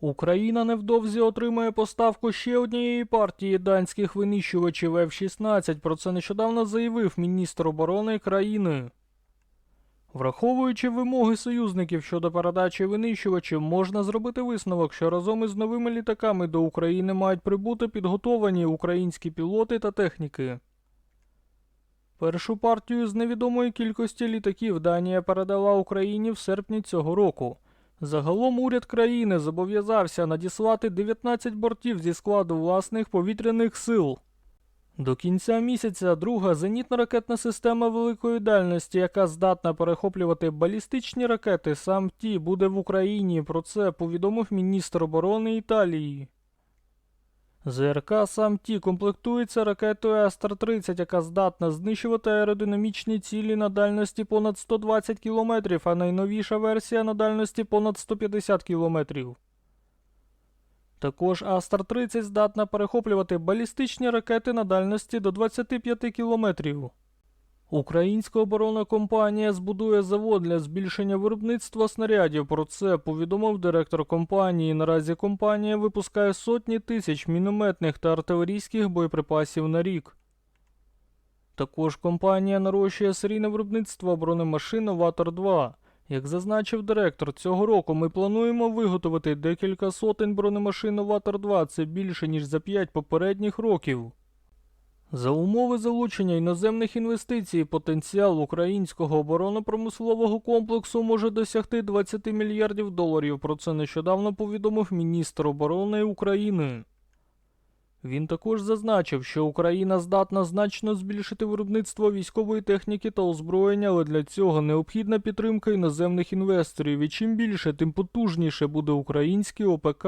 Україна невдовзі отримає поставку ще однієї партії данських винищувачів F-16. Про це нещодавно заявив міністр оборони країни. Враховуючи вимоги союзників щодо передачі винищувачів, можна зробити висновок, що разом із новими літаками до України мають прибути підготовані українські пілоти та техніки. Першу партію з невідомої кількості літаків Данія передала Україні в серпні цього року. Загалом уряд країни зобов'язався надіслати 19 бортів зі складу власних повітряних сил. До кінця місяця друга зенітно-ракетна система великої дальності, яка здатна перехоплювати балістичні ракети, сам ті буде в Україні. Про це повідомив міністр оборони Італії. ЗРК сам ті комплектується ракетою Астра 30, яка здатна знищувати аеродинамічні цілі на дальності понад 120 км, а найновіша версія на дальності понад 150 км. Також Астра30 здатна перехоплювати балістичні ракети на дальності до 25 км. Українська оборонна компанія збудує завод для збільшення виробництва снарядів. Про це повідомив директор компанії. Наразі компанія випускає сотні тисяч мінометних та артилерійських боєприпасів на рік. Також компанія нарощує серійне виробництво бронемашин Новатор 2. Як зазначив директор, цього року ми плануємо виготовити декілька сотень бронемашин Новатор 2. Це більше ніж за 5 попередніх років. За умови залучення іноземних інвестицій потенціал українського оборонно-промислового комплексу може досягти 20 мільярдів доларів. Про це нещодавно повідомив міністр оборони України. Він також зазначив, що Україна здатна значно збільшити виробництво військової техніки та озброєння, але для цього необхідна підтримка іноземних інвесторів. І чим більше, тим потужніше буде український ОПК.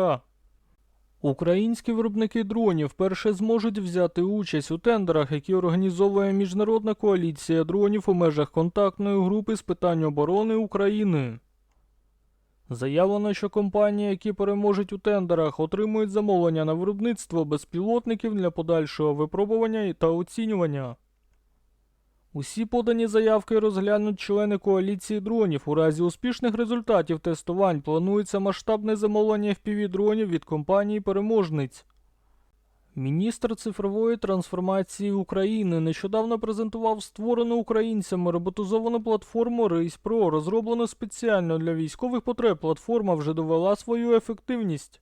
Українські виробники дронів вперше зможуть взяти участь у тендерах, які організовує Міжнародна коаліція дронів у межах контактної групи з питань оборони України. Заявлено, що компанії, які переможуть у тендерах, отримують замовлення на виробництво безпілотників для подальшого випробування та оцінювання. Усі подані заявки розглянуть члени коаліції дронів. У разі успішних результатів тестувань планується масштабне замовлення FPV-дронів від компанії переможниць. Міністр цифрової трансформації України нещодавно презентував створену українцями роботизовану платформу Рейс розроблену спеціально для військових потреб. Платформа вже довела свою ефективність.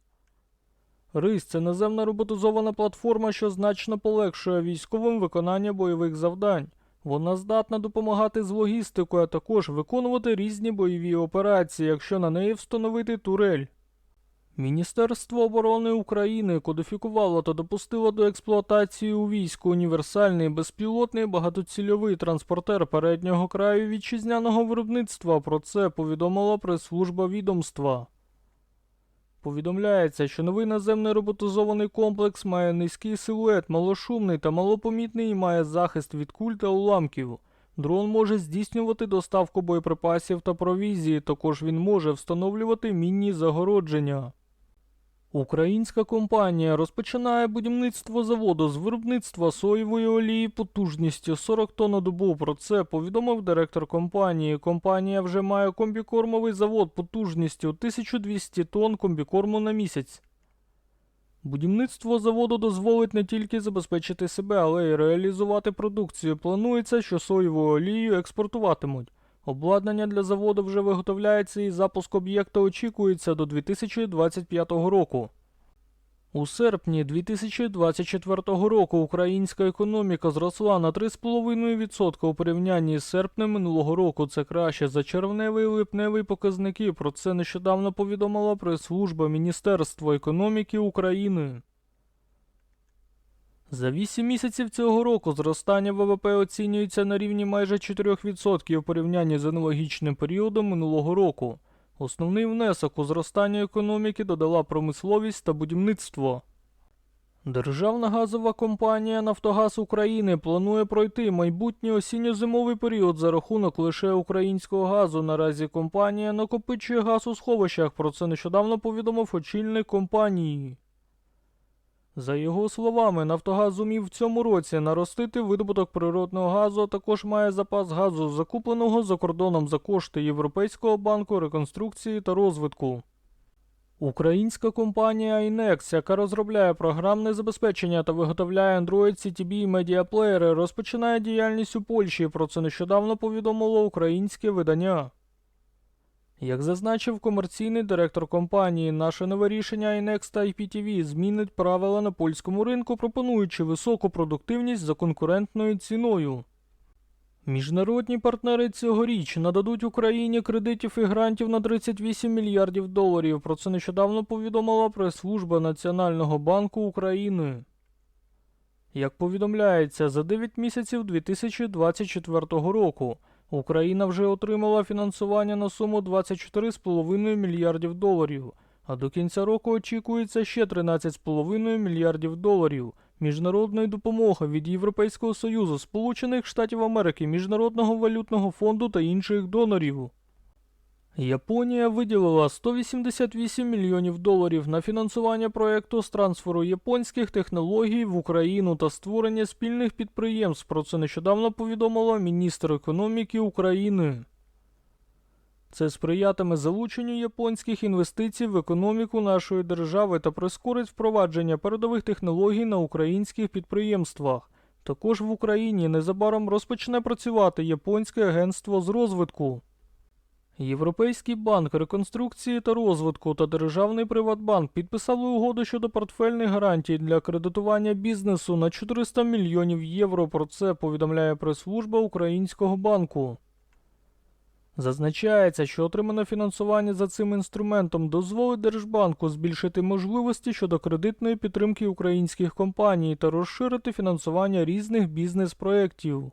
РИС це наземна роботизована платформа, що значно полегшує військовим виконання бойових завдань. Вона здатна допомагати з логістикою, а також виконувати різні бойові операції, якщо на неї встановити турель. Міністерство оборони України кодифікувало та допустило до експлуатації у війську універсальний безпілотний багатоцільовий транспортер переднього краю вітчизняного виробництва. Про це повідомила прес-служба відомства. Повідомляється, що новий наземний роботизований комплекс має низький силует, малошумний та малопомітний і має захист від куль та уламків. Дрон може здійснювати доставку боєприпасів та провізії, також він може встановлювати мінні загородження. Українська компанія розпочинає будівництво заводу з виробництва соєвої олії потужністю 40 тонн на добу. Про це повідомив директор компанії. Компанія вже має комбікормовий завод потужністю 1200 тонн комбікорму на місяць. Будівництво заводу дозволить не тільки забезпечити себе, але й реалізувати продукцію. Планується, що соєву олію експортуватимуть. Обладнання для заводу вже виготовляється і запуск об'єкта очікується до 2025 року. У серпні 2024 року українська економіка зросла на 3,5% у порівнянні з серпнем минулого року. Це краще за червневий і липневий показники. Про це нещодавно повідомила прес-служба Міністерства економіки України. За 8 місяців цього року зростання ВВП оцінюється на рівні майже 4% у порівнянні з аналогічним періодом минулого року. Основний внесок у зростання економіки додала промисловість та будівництво. Державна газова компанія Нафтогаз України планує пройти майбутній осінньо-зимовий період за рахунок лише українського газу. Наразі компанія накопичує газ у сховищах. Про це нещодавно повідомив очільник компанії. За його словами, Нафтогаз зумів в цьому році наростити видобуток природного газу, а також має запас газу, закупленого за кордоном за кошти Європейського банку реконструкції та розвитку. Українська компанія INEX, яка розробляє програмне забезпечення та виготовляє Android CTB медіаплеєри, розпочинає діяльність у Польщі. Про це нещодавно повідомило українське видання. Як зазначив комерційний директор компанії, наше нове рішення INEX та IPTV змінить правила на польському ринку, пропонуючи високу продуктивність за конкурентною ціною. Міжнародні партнери цьогоріч нададуть Україні кредитів і грантів на 38 мільярдів доларів. Про це нещодавно повідомила прес-служба Національного банку України. Як повідомляється, за 9 місяців 2024 року Україна вже отримала фінансування на суму 24,5 мільярдів доларів, а до кінця року очікується ще 13,5 мільярдів доларів міжнародної допомоги від Європейського Союзу, Сполучених Штатів Америки, Міжнародного валютного фонду та інших донорів. Японія виділила 188 мільйонів доларів на фінансування проекту з трансферу японських технологій в Україну та створення спільних підприємств. Про це нещодавно повідомила міністр економіки України. Це сприятиме залученню японських інвестицій в економіку нашої держави та прискорить впровадження передових технологій на українських підприємствах. Також в Україні незабаром розпочне працювати японське агентство з розвитку. Європейський банк реконструкції та розвитку та Державний Приватбанк підписали угоду щодо портфельних гарантій для кредитування бізнесу на 400 мільйонів євро. Про це повідомляє прес-служба Українського банку. Зазначається, що отримане фінансування за цим інструментом дозволить Держбанку збільшити можливості щодо кредитної підтримки українських компаній та розширити фінансування різних бізнес-проєктів.